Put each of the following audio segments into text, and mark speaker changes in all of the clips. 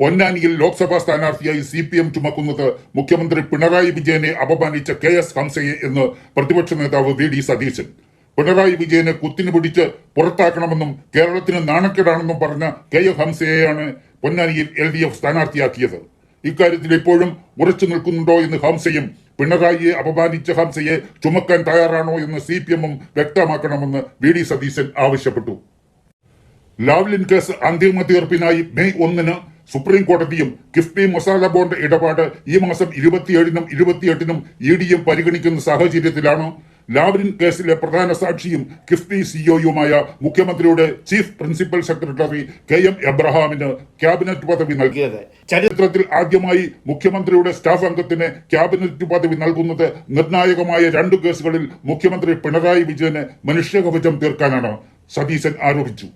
Speaker 1: പൊന്നാനിയിൽ ലോക്സഭാ സ്ഥാനാർത്ഥിയായി C P M ചുമക്കുന്നത് മുഖ്യമന്ത്രി പിണറായി വിജയനെ അപമാനിച്ച കെ എസ് ഹംസയെ എന്ന് പ്രതിപക്ഷ നേതാവ് വി ഡി സതീശൻ. പിണറായി വിജയനെ കുത്തിനു പിടിച്ച് പുറത്താക്കണമെന്നും കേരളത്തിന് നാണക്കേടാണെന്നും പറഞ്ഞ കെ എ ഹംസയെയാണ് പൊന്നാനിയിൽ എൽ ഡി എഫ് സ്ഥാനാർത്ഥിയാക്കിയത്. ഇക്കാര്യത്തിൽ ഇപ്പോഴും ഉറച്ചു നിൽക്കുന്നുണ്ടോ എന്ന് ഹംസയും പിണറായിയെ അപമാനിച്ച ഹംസയെ ചുമക്കാൻ തയ്യാറാണോ എന്ന് സി പി എമ്മും വ്യക്തമാക്കണമെന്ന് വി ഡി സതീശൻ ആവശ്യപ്പെട്ടു. ലാവ്ലിൻ കേസ് അന്തിമ തീർപ്പിനായി മെയ് ഒന്നിന് സുപ്രീം കോടതിയും കിഫ്ബി മസാല ബോണ്ട് ഇടപാട് ഈ മാസം ഇരുപത്തിയേഴിനും ഇരുപത്തിയെട്ടിനും ഇ ഡിയും പരിഗണിക്കുന്ന സാഹചര്യത്തിലാണ് ലാവ്ലിൻ കേസിലെ പ്രധാന സാക്ഷിയും കിഫ്ബി സിഇഒയുമായ മുഖ്യമന്ത്രിയുടെ chief principal secretary K M എബ്രഹാമിന് cabinet പദവി
Speaker 2: നൽകിയത്.
Speaker 1: ചരിത്രത്തിൽ ആദ്യമായി മുഖ്യമന്ത്രിയുടെ സ്റ്റാഫ് അംഗത്തിന് ക്യാബിനറ്റ് പദവി നൽകുന്നത് നിർണായകമായ രണ്ടു കേസുകളിൽ മുഖ്യമന്ത്രി പിണറായി വിജയന് മനുഷ്യകവചം തീർക്കാനാണ് സതീശൻ ആരോപിച്ചു.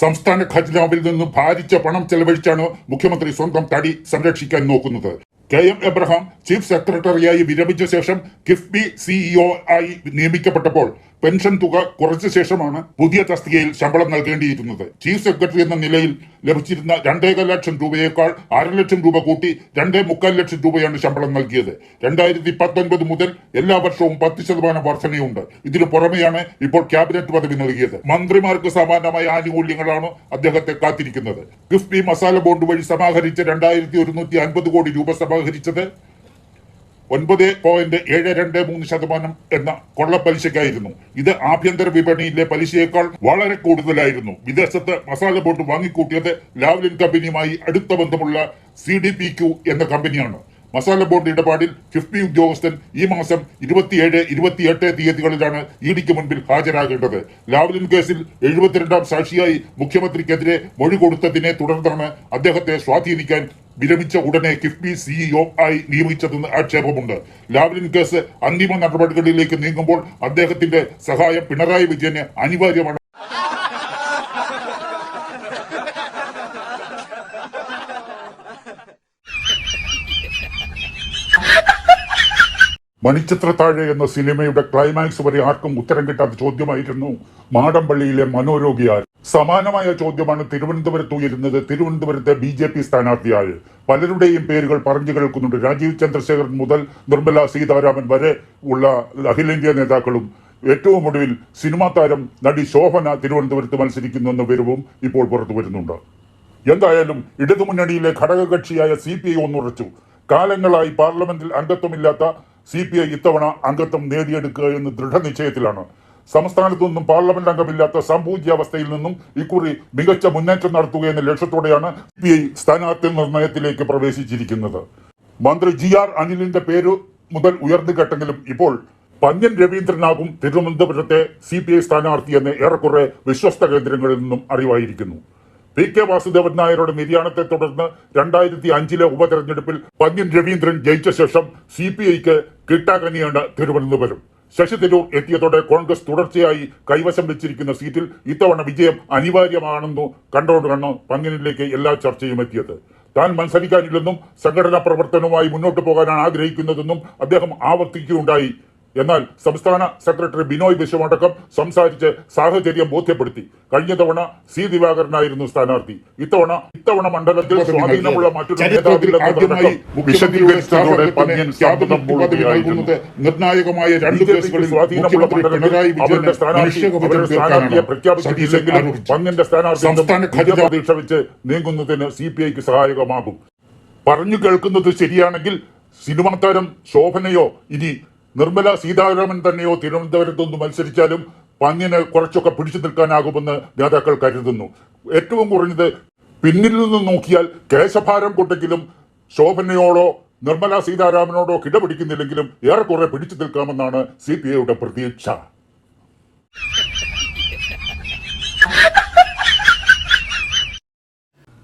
Speaker 1: സംസ്ഥാന ഖജനാവിൽ നിന്ന് ഭാരിച്ച പണം ചെലവഴിച്ചാണ് മുഖ്യമന്ത്രി സ്വന്തം തടി സംരക്ഷിക്കാൻ നോക്കുന്നത്. കെ എം എബ്രഹാം ചീഫ് സെക്രട്ടറിയായി വിരമിച്ച ശേഷം കിഫ്ബി സിഇഒ ആയി നിയമിക്കപ്പെട്ടപ്പോൾ പെൻഷൻ തുക കുറച്ച ശേഷമാണ് പുതിയ തസ്തികയിൽ ശമ്പളം നൽകേണ്ടിയിരുന്നത്. ചീഫ് സെക്രട്ടറി എന്ന നിലയിൽ ലഭിച്ചിരുന്ന രണ്ടേകാൽ ലക്ഷം രൂപയേക്കാൾ അര ലക്ഷം രൂപ കൂട്ടി രണ്ടേ മുക്കാൽ ലക്ഷം രൂപയാണ് ശമ്പളം നൽകിയത്. രണ്ടായിരത്തി പത്തൊൻപത് മുതൽ എല്ലാ വർഷവും പത്ത് ശതമാനം വർധനയുണ്ട്. ഇതിനു പുറമെയാണ് ഇപ്പോൾ ക്യാബിനറ്റ് പദവി നൽകിയത്. മന്ത്രിമാർക്ക് സമാനമായ ആനുകൂല്യങ്ങളാണ് അദ്ദേഹത്തെ കാത്തിരിക്കുന്നത്. കിഫ്ബി മസാല ബോണ്ട് വഴി സമാഹരിച്ച രണ്ടായിരത്തി ഒരുന്നൂറ്റി അൻപത് കോടി രൂപ സമാഹരിച്ചത് ഒൻപത് പോയിന്റ് ഏഴ് രണ്ട് മൂന്ന് ശതമാനം എന്ന കൊള്ളപ്പലിശയ്ക്കായിരുന്നു. ഇത് ആഭ്യന്തര വിപണിയിലെ പലിശയേക്കാൾ വളരെ കൂടുതലായിരുന്നു. വിദേശത്ത് മസാല ബോട്ട് വാങ്ങിക്കൂട്ടിയത് ലാവ്ലിൻ കമ്പനിയുമായി അടുത്ത ബന്ധമുള്ള സി എന്ന കമ്പനിയാണ്. മസാല ബോർഡ് ഇടപാടിൽ കിഫ്ബി ഉദ്യോഗസ്ഥൻ ഈ മാസം ഇരുപത്തിയേഴ് ഇരുപത്തിയെട്ട് തീയതികളിലാണ് ഇ ഡിക്ക് മുൻപിൽ ഹാജരാകേണ്ടത്. ലാവ്ലിൻ കേസിൽ എഴുപത്തിരണ്ടാം സാക്ഷിയായി മുഖ്യമന്ത്രിക്കെതിരെ മൊഴി കൊടുത്തതിനെ തുടർന്നാണ് അദ്ദേഹത്തെ സ്വാധീനിക്കാൻ വിരമിച്ച ഉടനെ കിഫ്ബി സിഇഒ ആയി നിയമിച്ചതെന്ന് ആക്ഷേപമുണ്ട്. ലാവ്ലിൻ കേസ് അന്തിമ നടപടികളിലേക്ക് നീങ്ങുമ്പോൾ അദ്ദേഹത്തിന്റെ സഹായം പിണറായി വിജയന് അനിവാര്യമാണ്. മണിച്ചിത്രത്താഴെ എന്ന സിനിമയുടെ ക്ലൈമാക്സ് വരെ ആർക്കും ഉത്തരം കിട്ടാത്ത ചോദ്യമായിരുന്നു മാടമ്പള്ളിയിലെ മനോരോഗിയാൽ സമാനമായ ചോദ്യമാണ് തിരുവനന്തപുരത്ത് ഉയരുന്നത്. തിരുവനന്തപുരത്തെ ബി ജെ പി സ്ഥാനാർത്ഥിയായ പലരുടെയും പേരുകൾ പറഞ്ഞു കേൾക്കുന്നുണ്ട്. രാജീവ് ചന്ദ്രശേഖരൻ മുതൽ നിർമ്മല സീതാരാമൻ വരെ ഉള്ള അഖിലേന്ത്യാ നേതാക്കളും ഏറ്റവും ഒടുവിൽ സിനിമാ താരം നടി ശോഭന തിരുവനന്തപുരത്ത് മത്സരിക്കുന്നു എന്ന വിവരവും ഇപ്പോൾ പുറത്തു വരുന്നുണ്ട്. എന്തായാലും ഇടതുമുന്നണിയിലെ ഘടകകക്ഷിയായ സി പി ഐ ഒന്നുറച്ചു. കാലങ്ങളായി പാർലമെന്റിൽ അംഗത്വമില്ലാത്ത സി പി ഐ ഇത്തവണ അംഗത്വം നേടിയെടുക്കുക എന്ന് ദൃഢനിശ്ചയത്തിലാണ്. സംസ്ഥാനത്തു നിന്നും പാർലമെന്റ് അംഗമില്ലാത്ത സംപൂജ്യാവസ്ഥയിൽ നിന്നും ഇക്കുറി മികച്ച മുന്നേറ്റം നടത്തുക എന്ന ലക്ഷ്യത്തോടെയാണ് സി പി ഐ സ്ഥാനാർത്ഥി നിർണയത്തിലേക്ക് പ്രവേശിച്ചിരിക്കുന്നത്. മന്ത്രി ജി ആർ അനിലിന്റെ പേര് മുതൽ ഉയർന്നു കേട്ടെങ്കിലും ഇപ്പോൾ പന്യൻ രവീന്ദ്രനാകും തിരുവനന്തപുരത്തെ സി പി ഐ സ്ഥാനാർത്ഥിയെന്ന് ഏറെക്കുറെ വിശ്വസ്ത കേന്ദ്രങ്ങളിൽ നിന്നും അറിവായിരിക്കുന്നു. പി കെ വാസുദേവൻ നായരുടെ നിര്യാണത്തെ തുടർന്ന് രണ്ടായിരത്തി അഞ്ചിലെ ഉപതെരഞ്ഞെടുപ്പിൽ പന്യൻ രവീന്ദ്രൻ ജയിച്ച ശേഷം സി പി ഐക്ക് കിട്ടാക്കനിയാണ് തിരുവനന്തപുരം. ശശി തരൂർ എത്തിയതോടെ കോൺഗ്രസ് തുടർച്ചയായി കൈവശം വെച്ചിരിക്കുന്ന സീറ്റിൽ ഇത്തവണ വിജയം അനിവാര്യമാണെന്നു കണ്ടോണ്ടാണ് പന്യനിലേക്ക് എല്ലാ ചർച്ചയും എത്തിയത്. താൻ മത്സരിക്കാനില്ലെന്നും സംഘടനാ പ്രവർത്തനവുമായി മുന്നോട്ട് പോകാനാണ് ആഗ്രഹിക്കുന്നതെന്നും അദ്ദേഹം ആവർത്തിക്കുകയുണ്ടായി. എന്നാൽ സംസ്ഥാന സെക്രട്ടറി ബിനോയ് വിശ്വമടക്കം സംസാരിച്ച് സാഹചര്യം ബോധ്യപ്പെടുത്തി. കഴിഞ്ഞ തവണ സി ദിവാകരനായിരുന്നു സ്ഥാനാർത്ഥി. ഇത്തവണ ഇത്തവണ മണ്ഡലത്തിൽ സ്വാധീനമുള്ള
Speaker 3: നിർണായകമായ രണ്ട് കേസുകളിൽ
Speaker 1: സ്വാധീനമുള്ള അവരുടെ സ്ഥാനാർത്ഥിയെ
Speaker 3: പ്രഖ്യാപിച്ചിട്ടില്ലെങ്കിലും. സ്ഥാനാർത്ഥി പ്രതീക്ഷ വെച്ച് നീങ്ങുന്നതിന് സി പി ഐക്ക് സഹായകമാകും. പറഞ്ഞു കേൾക്കുന്നത് ശരിയാണെങ്കിൽ സിനിമാ താരം ശോഭനയോ ഇനി നിർമ്മല സീതാരാമൻ തന്നെയോ തിരുവനന്തപുരത്തൊന്ന് മത്സരിച്ചാലും പന്നിന് കുറച്ചൊക്കെ പിടിച്ചു നിൽക്കാനാകുമെന്ന് നേതാക്കൾ കരുതുന്നു. ഏറ്റവും കുറഞ്ഞത് പിന്നിൽ നിന്ന് നോക്കിയാൽ കേശഭാരം കൊണ്ടെങ്കിലും ശോഭനയോടോ നിർമ്മല സീതാരാമനോടോ കിടപിടിക്കുന്നില്ലെങ്കിലും ഏറെക്കുറെ പിടിച്ചു നിൽക്കാമെന്നാണ് സി പി ഐയുടെ പ്രതീക്ഷ.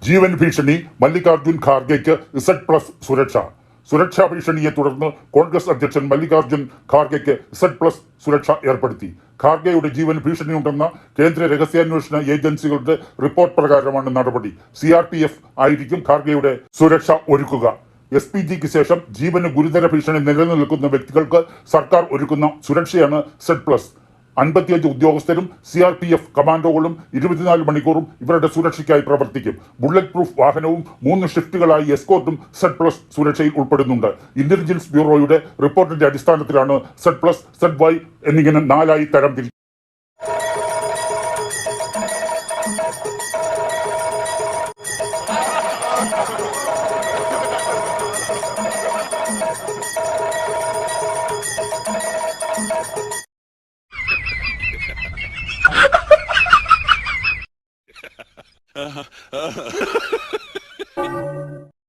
Speaker 3: ജീവൻ ഭീഷണി മല്ലികാർജുൻ ഖാർഗെക്ക് ഇസഡ് പ്ലസ് സുരക്ഷ. സുരക്ഷാ ഭീഷണിയെ തുടർന്ന് കോൺഗ്രസ് അധ്യക്ഷൻ മല്ലികാർജുൻ ഖാർഗെക്ക് സെഡ് പ്ലസ് സുരക്ഷ ഏർപ്പെടുത്തി. ഖാർഗെയുടെ ജീവൻ ഭീഷണിയുണ്ടെന്ന കേന്ദ്ര രഹസ്യാന്വേഷണ ഏജൻസികളുടെ റിപ്പോർട്ട് പ്രകാരമാണ് നടപടി. സി ആർ പി എഫ് ആയിരിക്കും ഖാർഗെയുടെ സുരക്ഷ ഒരുക്കുക. എസ് പി ജിക്ക് ശേഷം ജീവന് ഗുരുതര ഭീഷണി നിലനിൽക്കുന്ന വ്യക്തികൾക്ക് സർക്കാർ ഒരുക്കുന്ന സുരക്ഷയാണ് സെഡ് പ്ലസ്
Speaker 1: അൻപത്തിയഞ്ച് ഉദ്യോഗസ്ഥരും സി ആർ പി എഫ് കമാൻഡോകളും ഇരുപത്തിനാല് മണിക്കൂറും ഇവരുടെ സുരക്ഷയ്ക്കായി പ്രവർത്തിക്കും. ബുള്ളറ്റ് പ്രൂഫ് വാഹനവും മൂന്ന് ഷിഫ്റ്റുകളായി എസ്കോർട്ടും സെഡ് പ്ലസ് സുരക്ഷയിൽ ഉൾപ്പെടുന്നുണ്ട്. ഇന്റലിജൻസ് ബ്യൂറോയുടെ റിപ്പോർട്ടിന്റെ അടിസ്ഥാനത്തിലാണ് സെഡ് പ്ലസ് സെഡ് വൈ എന്നിങ്ങനെ നാലായി തരം തിരിച്ചു Thank